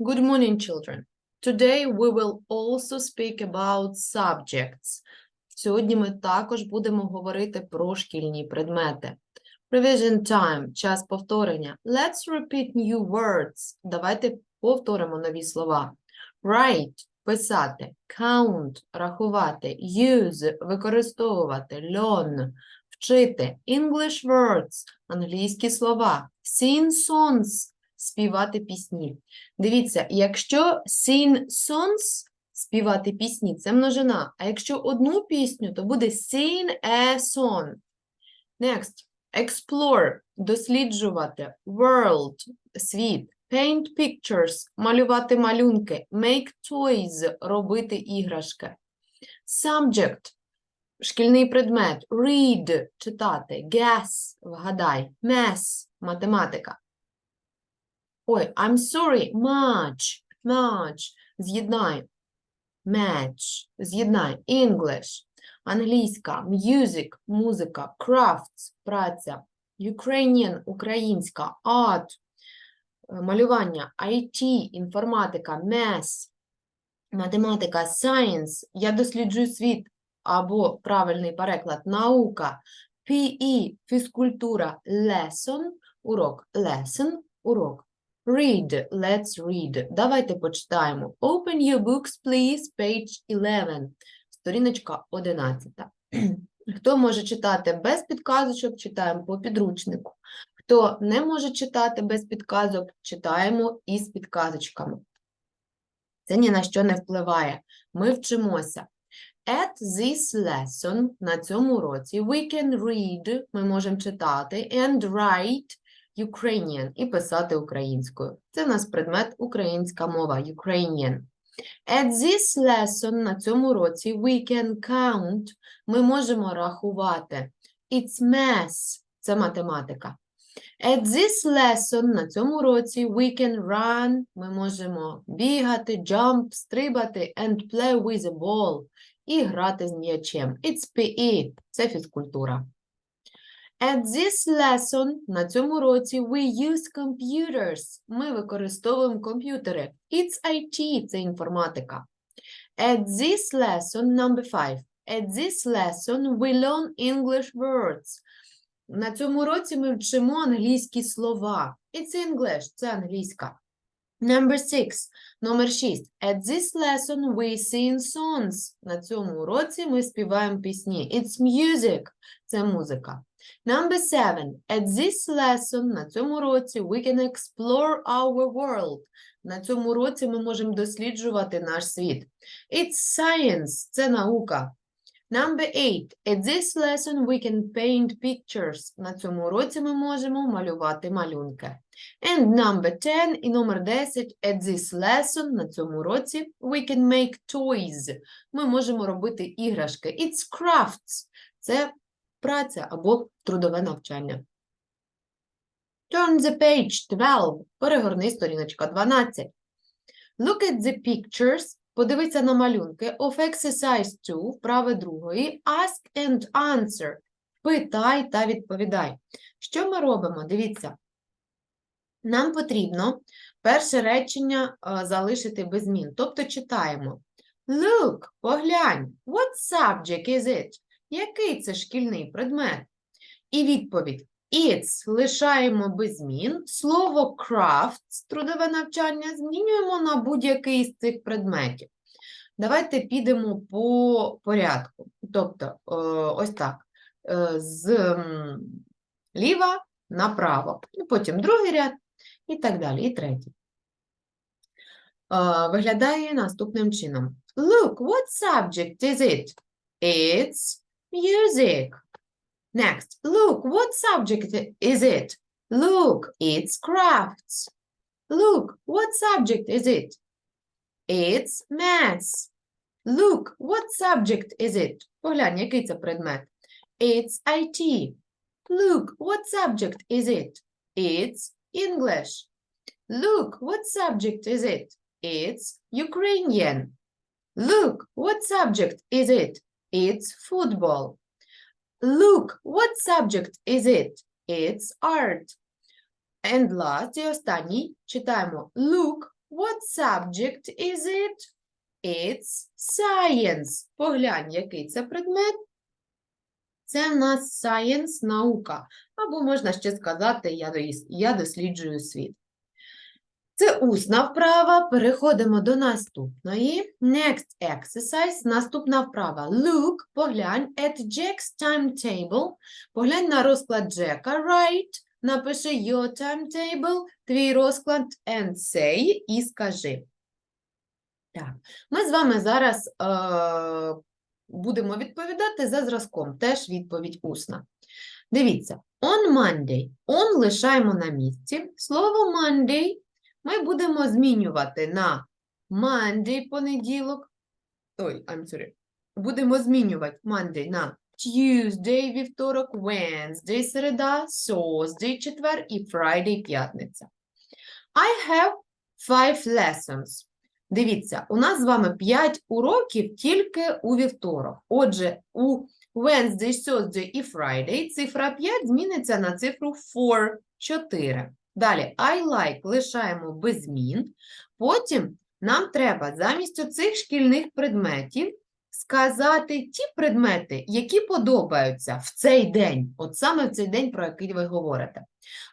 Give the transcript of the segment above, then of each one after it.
Good morning, children. Today we will also speak about subjects. Сьогодні ми також будемо говорити про шкільні предмети. Revision time – час повторення. Let's repeat new words. Давайте повторимо нові слова. Write – писати. Count – рахувати. Use – використовувати. Learn – вчити. English words – англійські слова. Sing songs – співати пісні. Дивіться, якщо sing songs співати пісні, це множина. А якщо одну пісню, то буде sing a song. Next. Explore досліджувати. World світ. Paint pictures малювати малюнки. Make toys робити іграшки. Subject шкільний предмет. Read читати. Guess вгадай. Math математика. Ой, I'm sorry, much, much. З'єднай. Match. З'єднай. English. Англійська. Music. Музика. Crafts. Праця. Ukrainian. Українська. Art. е, Малювання. IT. Інформатика. Math. Математика. Science. Я досліджую світ. Або правильний переклад. Наука. PE. Фізкультура. Lesson. Урок. Lesson. Урок. Read. Let's read. Давайте почитаємо. Open your books, please. Page 11. Сторіночка 11. Хто може читати без підказочок, читаємо по підручнику. Хто не може читати без підказок, читаємо із підказочками. Це ні на що не впливає. Ми вчимося. At this lesson, на цьому уроці, we can read, ми можемо читати, and write Ukrainian і писати українською. Це в нас предмет українська мова, Ukrainian. At this lesson, на цьому уроці, we can count, ми можемо рахувати. It's math, це математика. At this lesson, на цьому уроці, we can run, ми можемо бігати, jump, стрибати, and play with a ball, і грати з м'ячем. It's PE, це фізкультура. At this lesson, на цьому уроці, we use computers. Ми використовуємо комп'ютери. It's IT, це інформатика. At this lesson, number five. At this lesson, we learn English words. На цьому уроці ми вчимо англійські слова. It's English, це англійська. Number six. Номер 6. At this lesson we sing songs. На цьому уроці ми співаємо пісні. It's music. Це музика. Number seven. At this lesson, на цьому уроці, we can explore our world. На цьому уроці ми можемо досліджувати наш світ. It's science. Це наука. Number eight. At this lesson we can paint pictures. На цьому уроці ми можемо малювати малюнки. And number 10 і номер 10. At this lesson, на цьому уроці, we can make toys. Ми можемо робити іграшки. It's crafts. Це праця або трудове навчання. Turn the page 12. Перегорни сторіночка 12. Look at the pictures. Подивися на малюнки of exercise 2, вправи другої. Ask and answer. Питай та відповідай. Що ми робимо? Дивіться. Нам потрібно перше речення е, залишити без змін. Тобто читаємо. Look, поглянь. What subject is it? Який це шкільний предмет? І відповідь It's лишаємо без змін. Слово crafts, трудове навчання, змінюємо на будь-який з цих предметів. Давайте підемо по порядку. Тобто, е, ось так. Е, З ліва направо. І потім другий ряд, і так далі, і третій. Е, Виглядає наступним чином. Look, what subject is it? It's music. Next, look, what subject i- is it? Look, it's crafts. Look, what subject is it? It's maths. Look, what subject is it? Поглянь, який це предмет? It's IT. Look, what subject is it? It's English. Look, what subject is it? It's Ukrainian. Look, what subject is it? It's football. Look, what subject is it? It's art. And last і останній читаємо look, What subject is it? It's science. Поглянь, який це предмет. Це в нас science, наука. Або можна ще сказати, я, досліджую світ. Це усна вправа. Переходимо до наступної. Next exercise. Наступна вправа. Look, поглянь at Jack's timetable. Поглянь на розклад Джека. Write. Напиши your timetable, твій розклад, and say, і скажи. Так, ми з вами зараз е, будемо відповідати за зразком, теж відповідь усна. Дивіться, on Monday, on лишаємо на місці. Слово Monday ми будемо змінювати на Monday понеділок. Ой, I'm sorry. Будемо змінювати Monday на Tuesday, вівторок, Wednesday, середа, Thursday, четвер і Friday, п'ятниця. I have five lessons. Дивіться, у нас з вами 5 уроків тільки у вівторок. Отже, у Wednesday, Thursday і Friday цифра 5 зміниться на цифру 4, 4. Далі I like лишаємо без змін. Потім нам треба замість оцих шкільних предметів сказати ті предмети, які подобаються в цей день, от саме в цей день, про який ви говорите.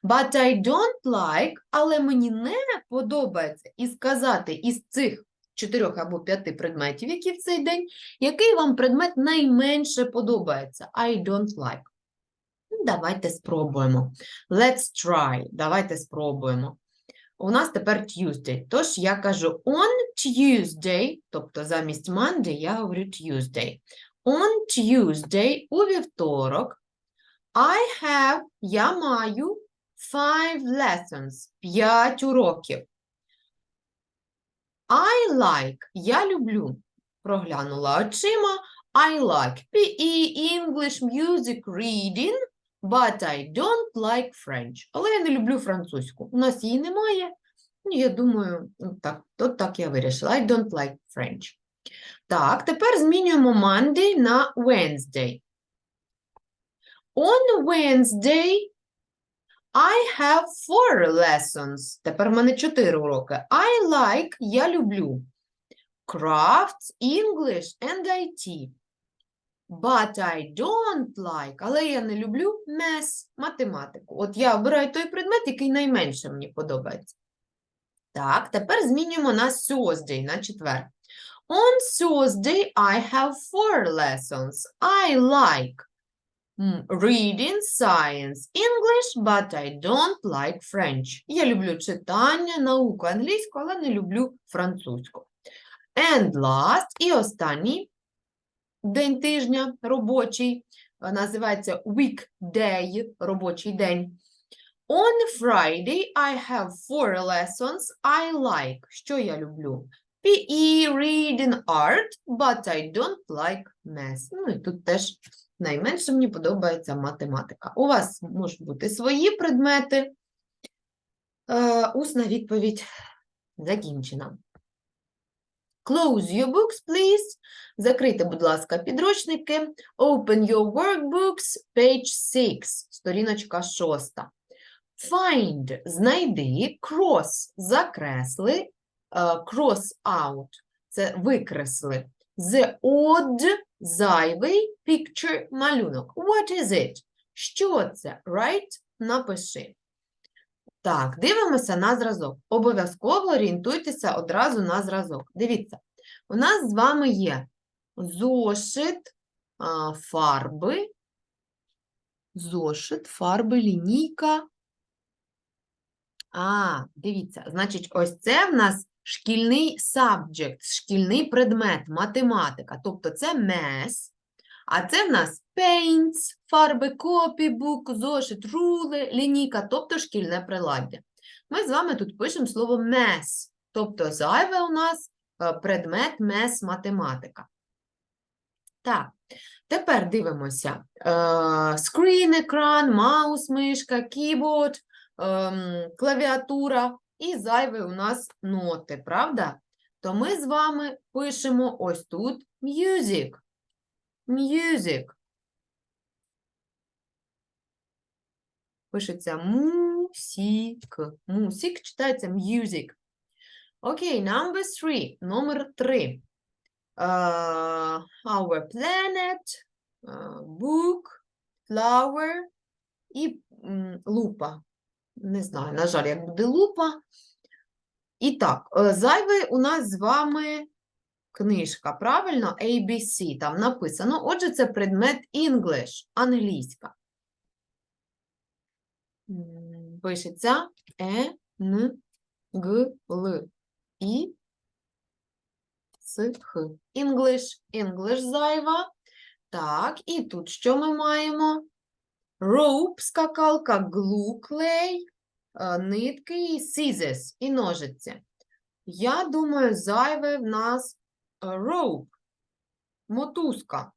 But I don't like, але мені не подобається і сказати із цих чотирьох або п'яти предметів, які в цей день, який вам предмет найменше подобається. I don't like. Давайте спробуємо. Let's try. Давайте спробуємо. У нас тепер Tuesday. Тож я кажу on Tuesday, тобто замість Monday я говорю Tuesday. On Tuesday, у вівторок, I have, я маю five lessons, п'ять уроків. I like, я люблю. Проглянула очима. I like PE, English, music, reading, but I don't like French. Але я не люблю французьку. У нас її немає. Ну, я думаю, ну, так, то так я вирішила. I don't like French. Так, тепер змінюємо Monday на Wednesday. On Wednesday I have four lessons. Тепер в мене чотири уроки. I like, я люблю. Crafts, English and IT. But I don't like, але я не люблю math, математику. От я обираю той предмет, який найменше мені подобається. Так, тепер змінюємо на Thursday, на четвер. On Thursday I have four lessons. I like reading, science, English, but I don't like French. Я люблю читання, науку англійську, але не люблю французьку. And last, і останній день тижня робочий, е, називається weekday, робочий день. On Friday I have four lessons I like. Що я люблю? PE, reading, art, but I don't like math. Ну і тут теж найменше мені подобається математика. У вас можуть бути свої предмети. Е, усна відповідь закінчена. Close your books, please. Закрийте, будь ласка, підручники. Open your workbooks, page 6, сторіночка 6. Find – знайди, cross – закресли, е, cross out – це викресли. The odd – зайвий, picture – малюнок. What is it? Що це? Write – напиши. Так, дивимося на зразок. Обов'язково орієнтуйтеся одразу на зразок. Дивіться, у нас з вами є зошит, фарби, зошит, фарби, лінійка. А, дивіться, значить, ось це в нас шкільний subject, шкільний предмет, математика. Тобто це math, а це в нас paints, фарби, copybook, зошит, рули, лінійка, тобто шкільне приладдя. Ми з вами тут пишемо слово math, тобто зайве у нас е, предмет math, математика. Так, тепер дивимося. Е, Screen, екран, маус, мишка, keyboard, ем, клавіатура і зайве у нас ноти, правда? То ми з вами пишемо ось тут music. Music. Пишеться мусік. Мусік читається music. Окей, number three. Номер три. Uh, our planet, uh, book, flower і лупа. Не знаю, на жаль, як буде лупа. І так, е, зайвий у нас з вами книжка, правильно? ABC там написано. Отже, це предмет English, англійська. Пишеться Е, Н, Г, Л, І, С, Х. English, English зайва. Так, і тут що ми маємо? Rope, скакалка, glue, клей, е, нитки, scissors, і ножиці. Я думаю, зайве в нас rope, мотузка.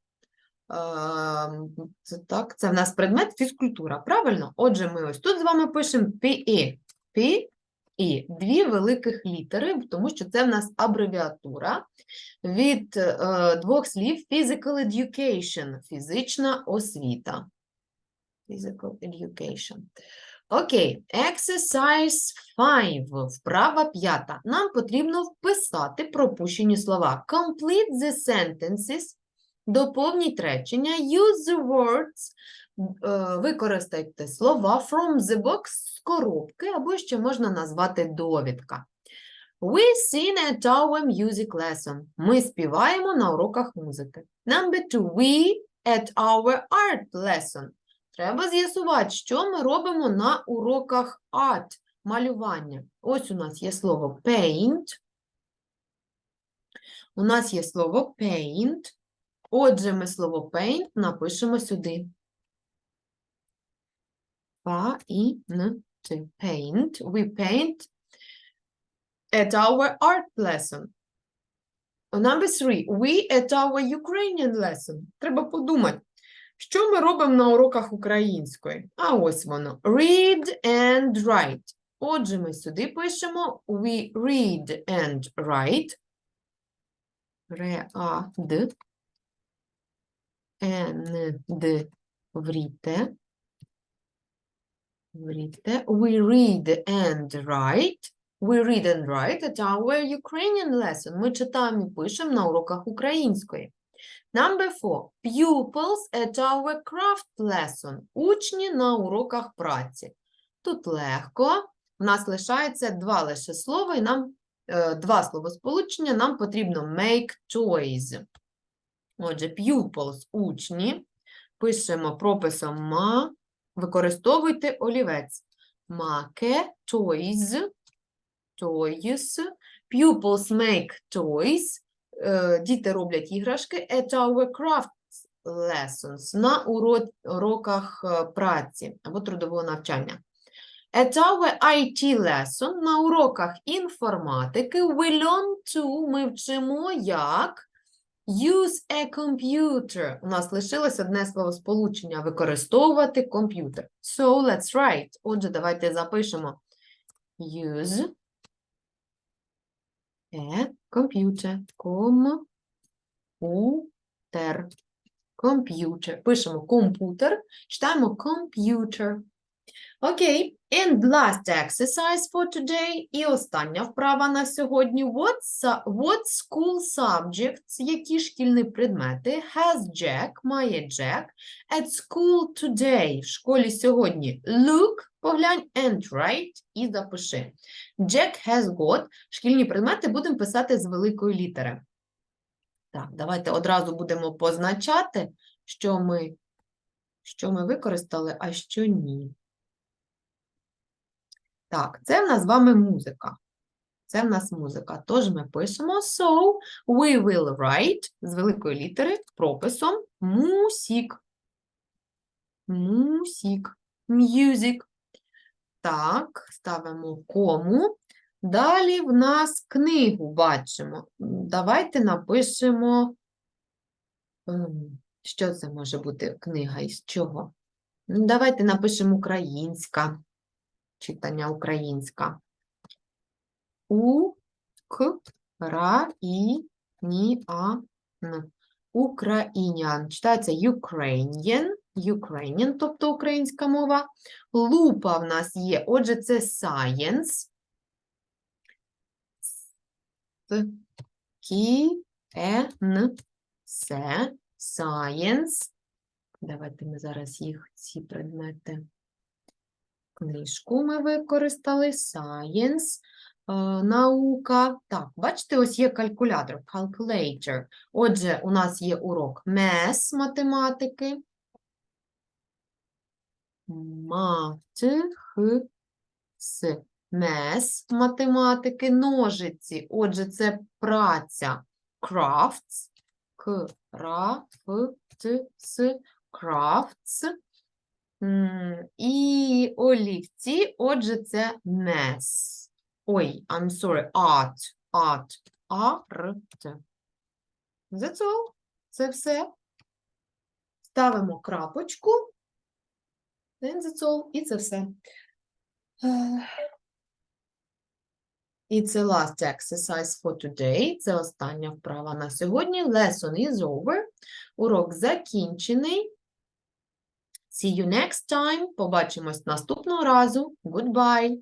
Ем, Це так, це в нас предмет фізкультура, правильно? Отже, ми ось тут з вами пишемо PE. PE. Дві великих літери, тому що це в нас абревіатура від е, двох слів Physical Education, фізична освіта. Physical Education. Окей, exercise 5, вправа п'ята. Нам потрібно вписати пропущені слова. Complete the sentences, доповніть речення, use the words, е, використайте слова from the box з коробки, або ще можна назвати довідка. We sing at our music lesson. Ми співаємо на уроках музики. Number two, we at our art lesson. Треба з'ясувати, що ми робимо на уроках art, малювання. Ось у нас є слово paint. У нас є слово paint. Отже, ми слово paint напишемо сюди. Paint. Paint. We paint at our art lesson. Number three. We at our Ukrainian lesson. Треба подумати. Що ми робимо на уроках української? А ось воно. Read and write. Отже, ми сюди пишемо we read and write. Read. And вріте. Вріте. We read and write. We read and write at our Ukrainian lesson. Ми читаємо і пишемо на уроках української. Number four. Pupils at our craft lesson. Учні на уроках праці. Тут легко. У нас лишається два лише слова, і нам е, два словосполучення. Нам потрібно make toys. Отже, pupils – учні. Пишемо прописом ма. Використовуйте олівець. Make toys. Toys. Pupils make toys. Е, Діти роблять іграшки at our craft lessons на уроках е, праці або трудового навчання. At our IT lesson на уроках інформатики we learn to, ми вчимо як use a computer. У нас лишилось одне словосполучення використовувати комп'ютер. So let's write. Отже, давайте запишемо use computer. Комп'ютер. Комп'ютер. Пишемо комп'ютер, читаємо computer. Окей, and last exercise for today. І остання вправа на сьогодні. What, what school subjects, які шкільні предмети has Jack, має Jack at school today, в школі сьогодні. Look, поглянь, and write, і запиши. Jack has got, шкільні предмети будемо писати з великої літери. Так, давайте одразу будемо позначати, що ми, що ми використали, а що ні. Так, це в нас з вами музика. Це в нас музика. Тож ми пишемо so we will write з великої літери прописом мусік. Мусік. Music. Так, ставимо кому. Далі в нас книгу бачимо. Давайте напишемо, ем, що це може бути книга із чого? Давайте напишемо українська читання українська. У, К. Українян. Читається Ukrainian, Ukrainian, тобто українська мова. Лупа в нас є, отже, це science. Кі, science. Давайте ми зараз їх, ці предмети. Книжку ми використали, science, е, наука. Так, бачите, ось є калькулятор, calculator. Отже, у нас є урок math, математики. Мат, х, с. Мес, математики, ножиці. Отже, це праця. Crafts, crafts. І олівці, отже, це mess. Ой, I'm sorry, art, art, art. That's all. Це все. Ставимо крапочку. And that's all. І це все. Е, і це last exercise for today. Це остання вправа на сьогодні. Lesson is over. Урок закінчений. See you next time. Побачимось наступного разу. Goodbye.